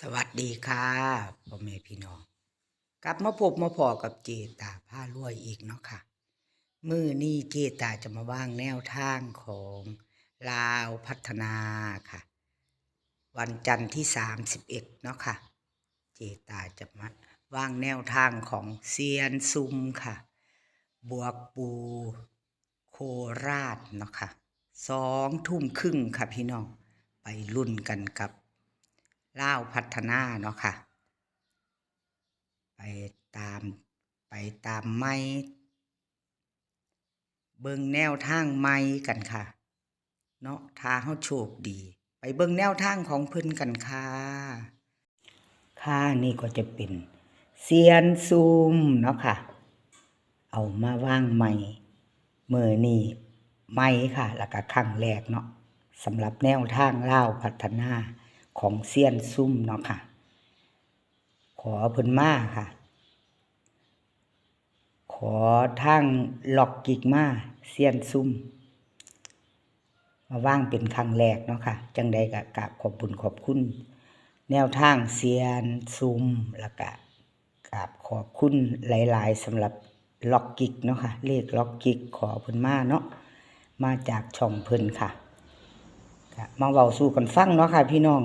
สวัสดีค่ะพ่อแม่พี่น้อง กลับมาพบมาพอกับเจตาผ้ารวยอีกเนาะค่ะ มือนี้เจตาจะมาว่างแนวทางของลาวพัฒนาค่ะ วันจันทร์ที่สามสิบเอ็ดเนาะค่ะ เจตาจะมาว่างแนวทางของเซียนซุมค่ะ บวกปูโคราชเนาะค่ะสองทุ่มครึ่งค่ะพี่น้อง ไปรุ่นกันกับ ล่าวพัฒนาเนาะค่ะ ไปตามไปตามไม้เบิ่งแนวทางไม้กันค่ะ เนาะทาเฮาโชคดี ไปเบิ่งแนวทางของเพิ่นกันค่ะ ค่ะนี่ก็จะเป็นเซียนซูมเนาะค่ะ เอามาว่างไม้เมื่อนี่ไม้ค่ะ แล้วก็ครั้งแรกเนาะสำหรับแนวทางเล่าพัฒนา ของเซียนซุ่มเนาะค่ะ ขอเพิ่นมาค่ะ ขอทางล็อกกิกมาเซียนซุ่มมาว่างเป็นครั้งแรกเนาะค่ะ จังใดก็กราบขอบบุญขอบคุณ แนวทางเซียนซุ่มแล้วก็กราบขอบคุณหลาย ๆสำหรับล็อกกิกเนาะค่ะเลขล็อกกิกขอเพิ่นมาเนาะมาจากช่องเพิ่นค่ะมาเว้าสู่กันฟังเนาะค่ะพี่น้อง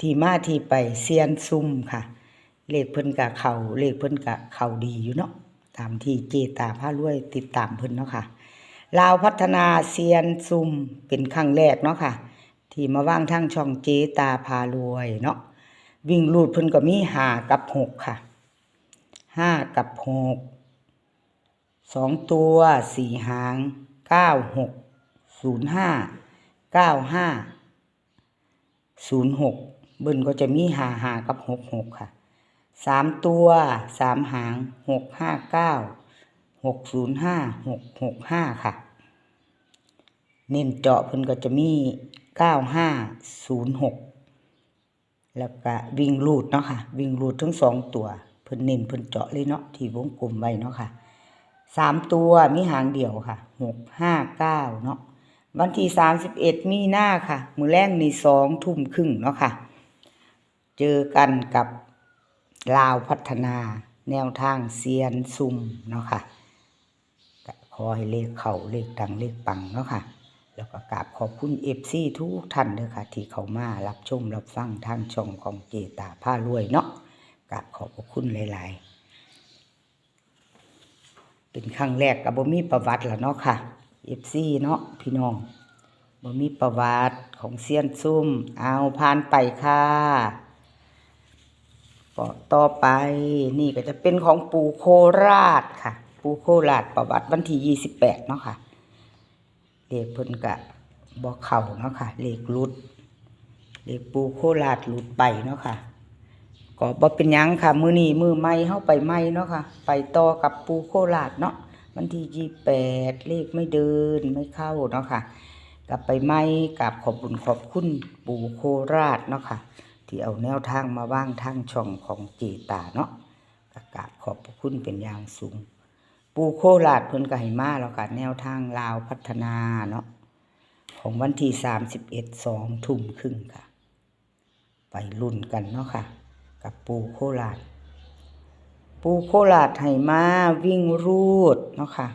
ที่มาที่ไปเซียนซุ่มค่ะ เลขเพิ่นกะเขาเลขเพิ่นกะเขาดีอยู่เนาะตามที่เจตาพารวยติดตามเพิ่นเนาะค่ะลาวพัฒนาเซียนซุ่มเป็นครั้งแรกเนาะค่ะ ที่มาว่างทางช่องเจตาพารวยเนาะวิ่งลูดเพิ่นก็มีหากับหกค่ะห้ากับหกสองตัวสี่หางเก้าหกศูนย์ห้าเก้าห้าศูนย์หก เบิ้ลก็จะมีหาหากับหกหกค่ะสามตัวสามหางหกห้าเก้าหกศูนย์ห้าหกหกห้าค่ะ เน้นเจาะเพิ่นก็จะมีเก้าห้าศูนย์หกแล้วก็วิ่งรูดเนาะค่ะ วิ่งรูดทั้งสองตัวเพิ่นเน้นเพิ่นเจาะเลยเนาะที่วงกลมไว้เนาะค่ะสามตัวมีหางเดียวค่ะหกห้าเก้าเนาะวันที่สามสิบเอ็ดมีหน้าค่ะ มือแรกในสองทุ่มครึ่งเนาะค่ะ เจอกันกับลาวพัฒนาแนวทางเซียนซุ่มเนาะค่ะขอให้เลขเขาเลขดังเลขปังเนาะค่ะ แล้วก็กราบขอบคุณเอฟซีทุกท่านเด้อค่ะ ที่เขามารับชมรับฟังทางช่องของเจตาผ้ารวยเนาะกราบขอบพระคุณหลาย ๆ เป็นครั้งแรกกับบ่มีประวัติแล้วเนาะค่ะเอฟซีเนาะพี่น้องบ่มีประวัติของเซียนซุ่มเอาผ่านไปค่ะ ปอต่อไปนี่ก็จะเป็นของปูโคราชค่ะ ปูโคราชประวัติวันที่ยี่สิบแปดเนาะค่ะเลขเพิ่นกะบ่เข่าเนาะค่ะเลขรุดเลขปูโคราชหลุดไปเนาะค่ะก็บ่เป็นยังค่ะ มือนี้มือใหม่เฮาไปใหม่เนาะค่ะ ไปต่อกับปูโคราชเนาะวันที่ยี่แปดเลขไม่เดินไม่เข้าเนาะค่ะ กลับไปไม่กลับขอบบุญขอบคุณปูโคราชเนาะค่ะ ที่เอาแนวทางมาว่างทางช่องของเจตาเนาะก็กาบขอบพระคุณเป็นอย่างสูง ปูโคราชเพิ่นก็ให้มาแล้วค่ะแนวทางลาวพัฒนาเนาะของวันที่สามสิบเอ็ดสองทุ่มครึ่งค่ะ ไปรุ่นกันเนาะค่ะ กับปูโคราชปูโคราชไหมาวิ่งรูดเนาะค่ะ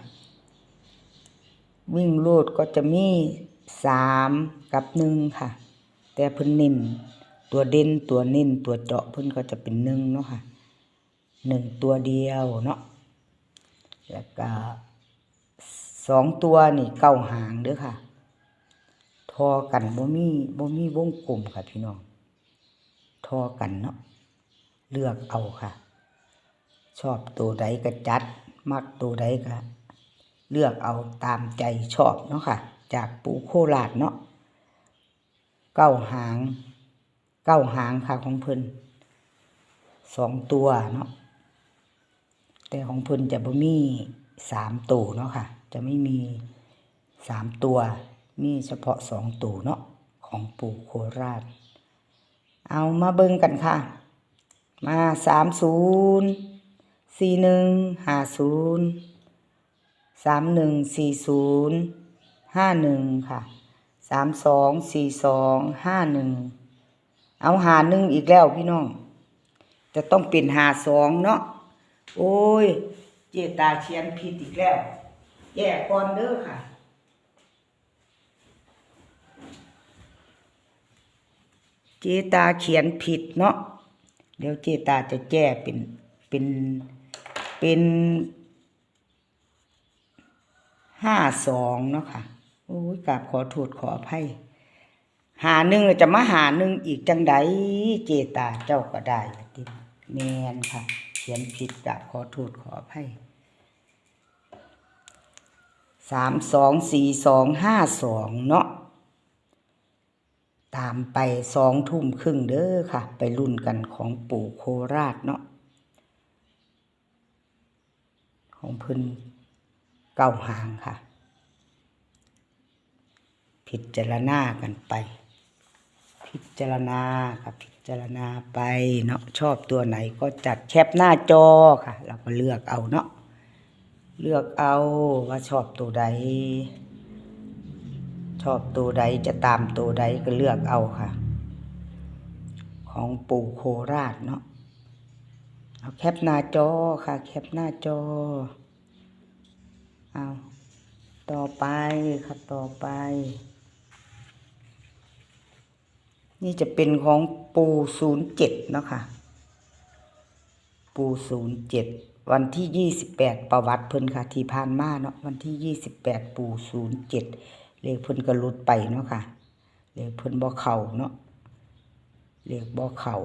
วิ่งรูดก็จะมีสามกับหนึ่งค่ะ แต่เพิ่นเน้น ตัวเด่นตัวเน้นตัวเจาะเพิ่นก็จะเป็นหนึ่งเนาะค่ะหนึ่งตัวเดียวเนาะแล้วก็สองตัวนี่เก้าหางเด้อค่ะ ทอกันบ่มีบ่มีวงกลมค่ะพี่น้อง ทอกันเนาะเลือกเอาค่ะ ชอบตัวใดก็จัด มักตัวใดก็เลือกเอาตามใจชอบเนาะค่ะ จากปูโคราชเนาะเก้าหาง เก้าหางค่ะของเพิ่นสองตัวเนาะแต่ของเพิ่นจะบ่มีสามตัวเนาะค่ะ จะไม่มีสามตัว มีเฉพาะสองตัวเนาะของปู่โคราช เอามาเบิ่งกันค่ะ มาสามศูนย์สี่หนึ่งห้าศูนย์สามหนึ่งสี่ศูนย์ห้าหนึ่งค่ะสามสองสี่สองห้าหนึ่ง เอาหาหนึ่งอีกแล้วพี่น้อง จะต้องเป็นหาสองเนาะ โอ้ย เจตาเชียนผิดอีกแล้ว แยกก่อนเด้อค่ะ เจตาเขียนผิดเนาะ เดี๋ยวเจตาจะแก้เป็น เป็น เป็นห้าสองเนาะค่ะ โอ้ยกราบขอโทษขออภัย หาหนึ่งจะมาหาหนึ่งอีกจังใดเจตาเจ้าก็ได้ติแมนค่ะ เขียนผิดกราบขอโทษขออภัยสามสองสี่สองห้าสองเนาะตามไปสองทุ่มครึ่งเด้อค่ะ ไปรุ่นกันของปู่โคราชเนาะของพิ่นเก้าหางค่ะ พิจารณากันไป พิจารณาค่ะพิจารณาไปเนาะชอบตัวไหนก็จัดแคปหน้าจอค่ะ เราก็เลือกเอาเนาะเลือกเอาว่าชอบตัวใด ชอบตัวใดจะตามตัวใดก็เลือกเอาค่ะ ของปู่โคราชเนาะเอาแคปหน้าจอค่ะ แคปหน้าจอเอาต่อไปค่ะต่อไป นี่จะเป็นของปูศูนย์เจ็ดเนาะค่ะ ปูศูนย์เจ็ดวันที่ยี่สิบแปดประวัติเพิ่นค่ะ ที่ผ่านมาเนาะวันที่ยี่สิบแปดปูศูนย์เจ็ดเลขเพิ่นก็ลุดไปเนาะค่ะ เลขเพิ่นบ่เข่าเนาะเลขบ่เข่า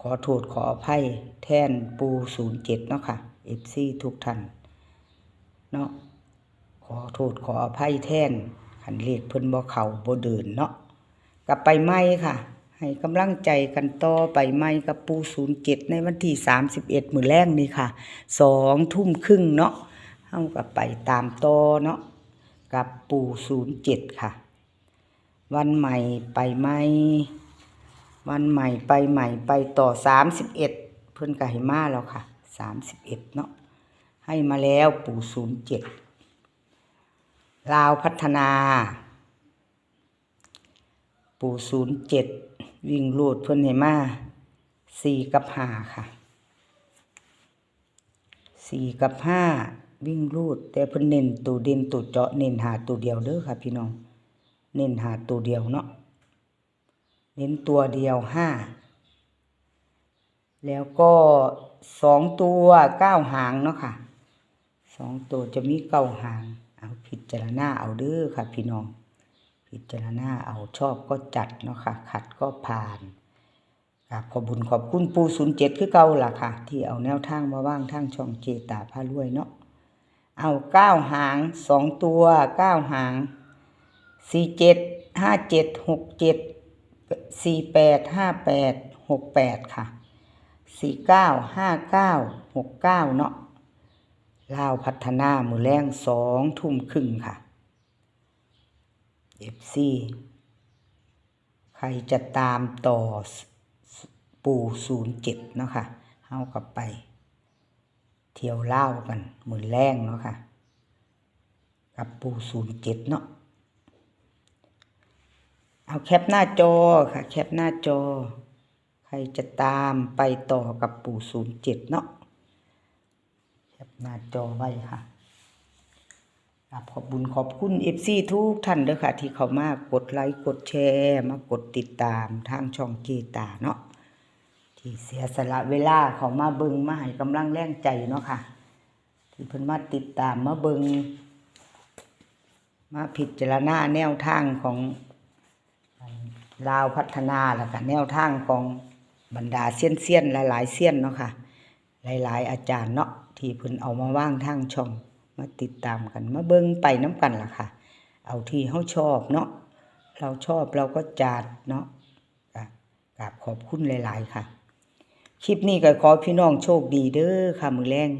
ขอโทษขออภัยแทนปูศูนย์เจ็ดเนาะค่ะเอฟซีทุกท่านเนาะขอโทษขออภัยแทนขันเลขเพิ่นบ่เข่าบ่เดินเนาะกลับไปไหมค่ะ ให้กำลังใจกันต่อไปไหมกับปูศูนย์เจ็ดในวันที่สามสิบเอ็ดมือแรกนี่ค่ะสองทุ่มครึ่งเนาะเฮากับไปตามต่อเนาะกับปูศูนย์เจ็ดค่ะ วันใหม่ไปไหมวันใหม่ไปใหม่ไปต่อสามสิบเอ็ดเพิ่อนก็ให้มาแล้วค่ะสามสิบเอ็ดเนาะให้มาแล้วปูศูนย์เจ็ดลาวพัฒนา ปูศูนย์เจ็ด วิ่งลูดเพิ่นให้มาสี่กับห้าค่ะสี่กับห้าวิ่งลูด แต่เพิ่นเน้นตัวเด่นตัวเจาะเน้นหาตัวเดียวเด้อค่ะ พี่น้อง เน้นหาตัวเดียวเนาะเน้นตัวเดียวห้าแล้วก็สองตัวเก้าหางเนาะค่ะสองตัวจะมีเก้าหาง เอาพิจารณาเอาเด้อค่ะ พี่น้อง พิจารณาเอาชอบก็จัดเนาะค่ะขัดก็ผ่านครับขอบุญขอบคุณปูศูนย์เจ็ดคือเก่าล่ะค่ะ ที่เอาแนวทางมาว่างทางช่องเจตาพารวยเนาะเอาเก้าหางสองตัวเก้าหางสี่เจ็ดห้าเจ็ดหกเจ็ดสี่แปดห้าแปดหกแปดค่ะสี่เก้าห้าเก้าหกเก้าเนาะลาวพัฒนามือแรงสองทุ่มครึ่งค่ะ เอฟซีใครจะตามต่อปู่ศูนย์เจ็ดเนาะค่ะเฮากับไป เที่ยวเล่ากันหมือแรงเนาะค่ะ กับปู่ศูนย์เจ็ดเนาะเอาแคปหน้าจอค่ะ แคปหน้าจอ ใครจะตามไปต่อกับปู่ศูนย์เจ็ดเนาะแคปหน้าจอไว้ค่ะ ครับขอบบุญขอบคุณเอฟซีทุกท่านเด้อค่ะ ที่เขามากดไลค์กดแชร์มากดติดตามทางช่องเจตาเนาะที่เสียสละเวลาเขามาเบิงมาให้กำลังแรงใจเนาะค่ะ ที่เพิ่นมาติดตามมาเบิงมาพิจารณาแนวทางของลาวพัฒนาแล้วก็แนวทางของบรรดาเซียนเซียนๆหลาย ๆเซียนเนาะค่ะ หลาย ๆ อาจารย์เนาะที่เพิ่นเอามาว่างทางช่อง มาติดตามกันมาเบิ่งไปน้ำกันล่ะค่ะ เอาที่เขาชอบเนาะเราชอบเราก็จัดเนาะกราบขอบคุณหลาย ๆ ค่ะ คลิปนี้ก็ขอพี่น้องโชคดีเด้อค่ะ มือแรง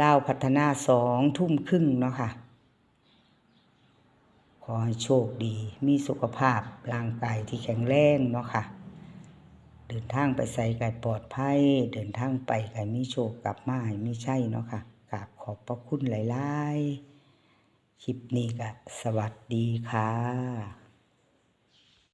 ลาวพัฒนาสองทุ่มครึ่งเนาะค่ะ ขอให้โชคดีมีสุขภาพร่างกายที่แข็งแรงเนาะค่ะ เดินทางไปใส่ไก่ปลอดภัย เดินทางไปไก่มีโชคกลับมาให้มีใช่เนาะค่ะ อบพระคุณหลาย ๆ คลิปนี้ก็สวัสดีค่ะ